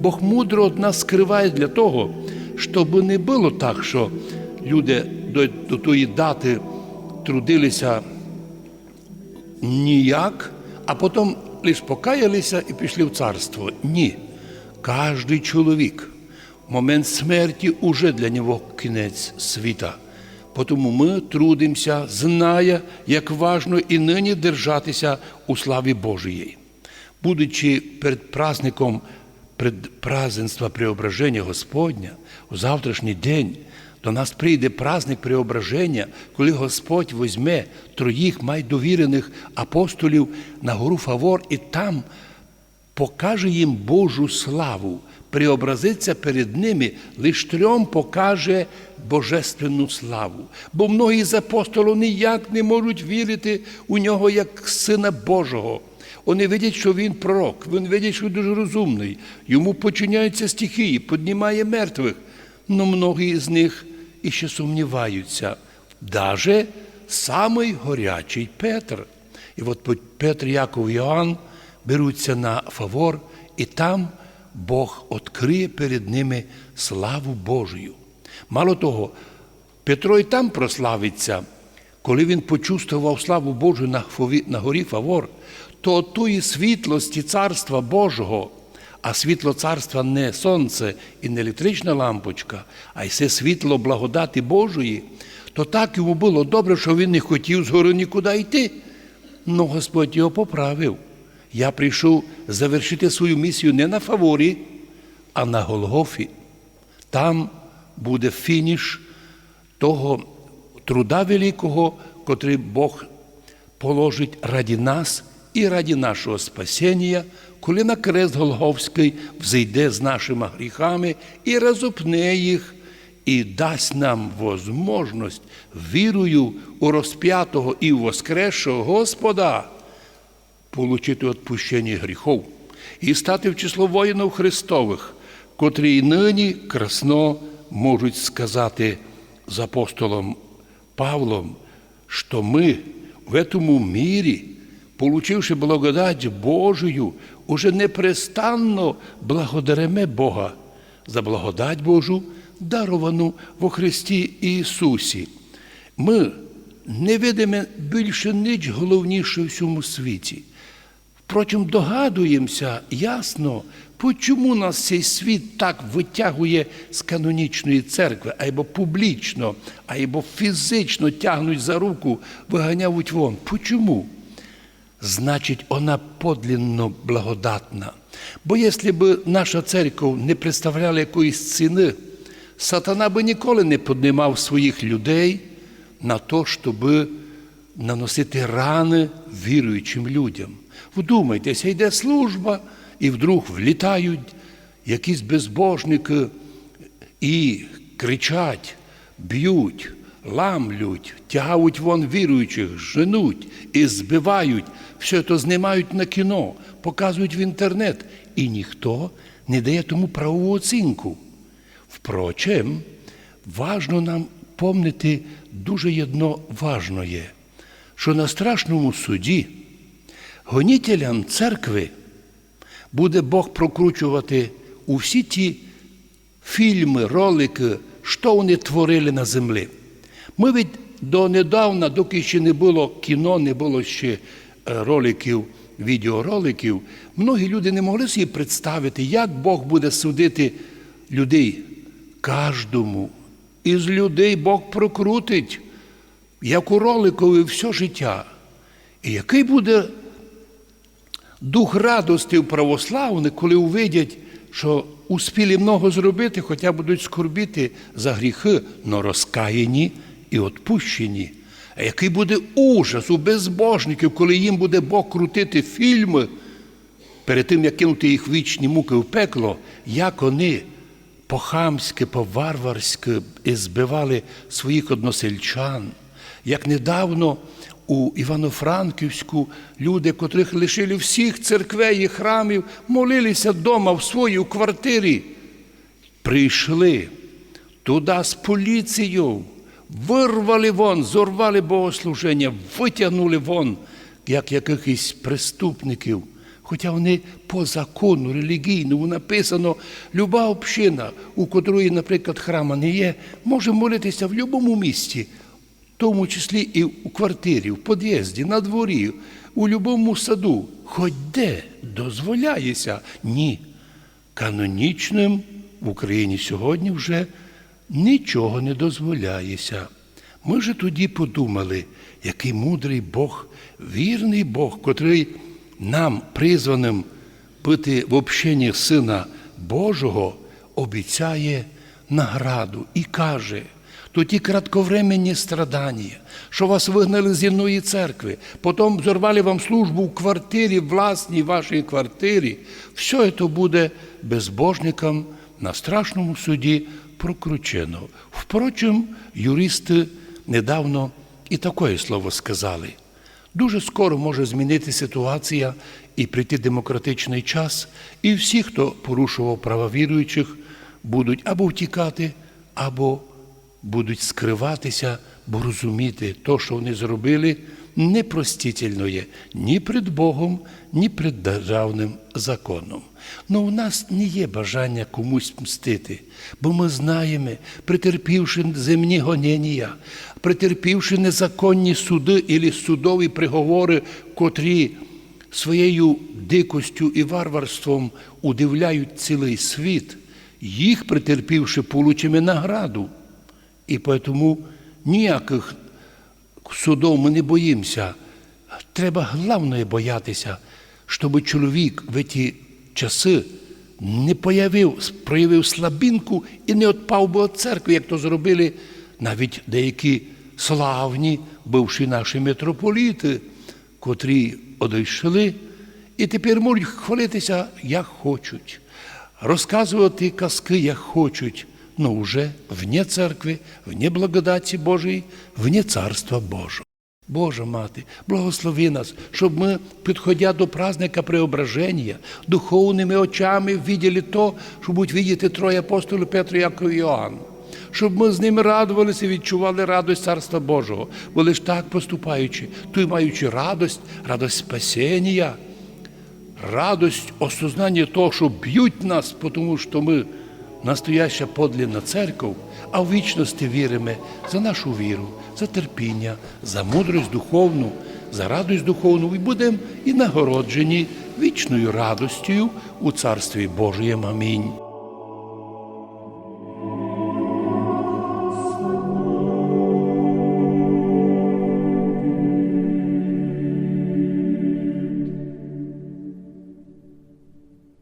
Бог мудро від нас скриває для того, щоб не було так, що люди до, до тої дати трудилися ніяк, а потім лише покаялися і пішли в царство. Ні. Кожний чоловік в момент смерті уже для нього кінець світа. Тому ми трудимося, зная, як важно і нині держатися у славі Божої. Будучи перед праздником праздненства Преображення Господня, у завтрашній день до нас прийде праздник Преображення, коли Господь візьме троїх майдовірених апостолів на гору Фавор і там покаже їм Божу славу, преобразиться перед ними, лиш трьом покаже божественну славу. Бо многі з апостолів ніяк не можуть вірити у нього як Сина Божого. Вони видять, що він пророк, вони видять, що він дуже розумний. Йому починяються стихії, піднімає мертвих. Но многі з них іще сумніваються. Даже самий горячий Петр. І от Петр, Яков і Іоанн беруться на фавор, і там Бог відкриє перед ними славу Божою. Мало того, Петро і там прославиться, коли він почувствував славу Божу на, Фові, на горі Фавор, то тої світлості Царства Божого, а світло царства не сонце і не електрична лампочка, а й все світло благодати Божої, то так йому було добре, що він не хотів згори нікуди йти. Ну Господь його поправив. Я прийшов завершити свою місію не на фаворі, а на Голгофі. Там буде фініш того труда великого, котрий Бог положить раді нас і раді нашого спасіння, коли на крест Голговський взійде з нашими гріхами і розупне їх, і дасть нам возможність, вірою у розп'ятого і воскресшого Господа, получити відпущення гріхов і стати в число воїнів Христових, котрі й нині красно можуть сказати з апостолом Павлом, що ми в этому мірі, получивши благодать Божию, уже непрестанно благодаримо Бога за благодать Божу, даровану во Христі Ісусі. Ми не видимо більше ніч головніше в цьому світі. Впрочем, догадуємося ясно, чому нас цей світ так витягує з канонічної церкви, або публічно, або фізично тягнуть за руку, виганяють вон. Почому? Значить, вона подлинно благодатна. Бо якщо б наша церква не представляла якоїсь ціни, сатана би ніколи не піднімав своїх людей на те, щоб наносити рани віруючим людям. Вдумайтеся, йде служба, і вдруг влітають якісь безбожники і кричать, б'ють, ламлють, тягають вон віруючих, женуть і збивають, все це знімають на кіно, показують в інтернет, і ніхто не дає тому правову оцінку. Впрочем, важно нам помнити дуже одно важно є, що на страшному суді гонітелям церкви буде Бог прокручувати усі ті фільми, ролики, що вони творили на землі. Ми від донедавна, доки ще не було кіно, не було ще роликів, відеороликів, многі люди не могли собі представити, як Бог буде судити людей. Кожному із людей Бог прокрутить, як у роликові все життя. І який буде дух радості в православних, коли увидять, що успіли много зробити, хоча будуть скорбіти за гріхи, но розкаяні і відпущені. А який буде ужас у безбожників, коли їм буде Бог крутити фільми перед тим, як кинути їх вічні муки в пекло, як вони по-хамськи, по-варварськи збивали своїх односельчан, як недавно у Івано-Франківську люди, котрих лишили всіх церквей і храмів, молилися вдома в своїй квартирі. Прийшли туди з поліцією, вирвали вон, зорвали богослуження, витягнули вон, як якихось преступників. Хоча вони по закону релігійному написано, люба община, у котрої, наприклад, храма не є, може молитися в будь-якому місці, тому числі і у квартирі, в під'їзді, на дворі, у будь-якому саду. Хоч де дозволяється? Ні. Канонічним в Україні сьогодні вже нічого не дозволяється. Ми ж тоді подумали, який мудрий Бог, вірний Бог, котрий нам, призваним бути в общенні Сина Божого, обіцяє награду і каже, то ті кратковременні страдання, що вас вигнали з земної церкви, потім зорвали вам службу в квартирі, власній вашій квартирі, все це буде безбожникам на страшному суді прокручено. Впрочем, юристи недавно і таке слово сказали. Дуже скоро може змінити ситуація і прийти демократичний час, і всі, хто порушував права віруючих, будуть або втікати, або будуть скриватися, бо розуміти, то, що вони зробили, непростительно ні перед Богом, ні перед державним законом. Но у нас не є бажання комусь мстити, бо ми знаємо, претерпівши земні гонення, претерпівши незаконні суди і судові приговори, котрі своєю дикостю і варварством удивляють цілий світ, їх претерпівши, получимо награду. І тому ніяких судов ми не боїмося. Треба головне боятися, щоб чоловік в ті часи не появив, проявив слабінку і не відпав би від церкви, як то зробили навіть деякі славні, бивші наші митрополіти, котрі одійшли і тепер можуть хвалитися, як хочуть, розказувати казки, як хочуть, но уже вне церкви, вне благодаті Божої, вне Царства Божого. Божа мати, благослови нас, щоб ми, підходя до праздника преображення, духовними очами виділи то, що будуть видіти троє апостолів Петро, Яков і Іоанн. Щоб ми з ними радувалися і відчували радость Царства Божого. Бо лиш так поступаючи, то й маючи радость, радость спасіння, радость осознання того, що б'ють нас, тому що ми настояща подлинна церков, а в вічності віримо за нашу віру, за терпіння, за мудрость духовну, за радость духовну і будемо і нагороджені вічною радостю у Царстві Божієм. Амінь.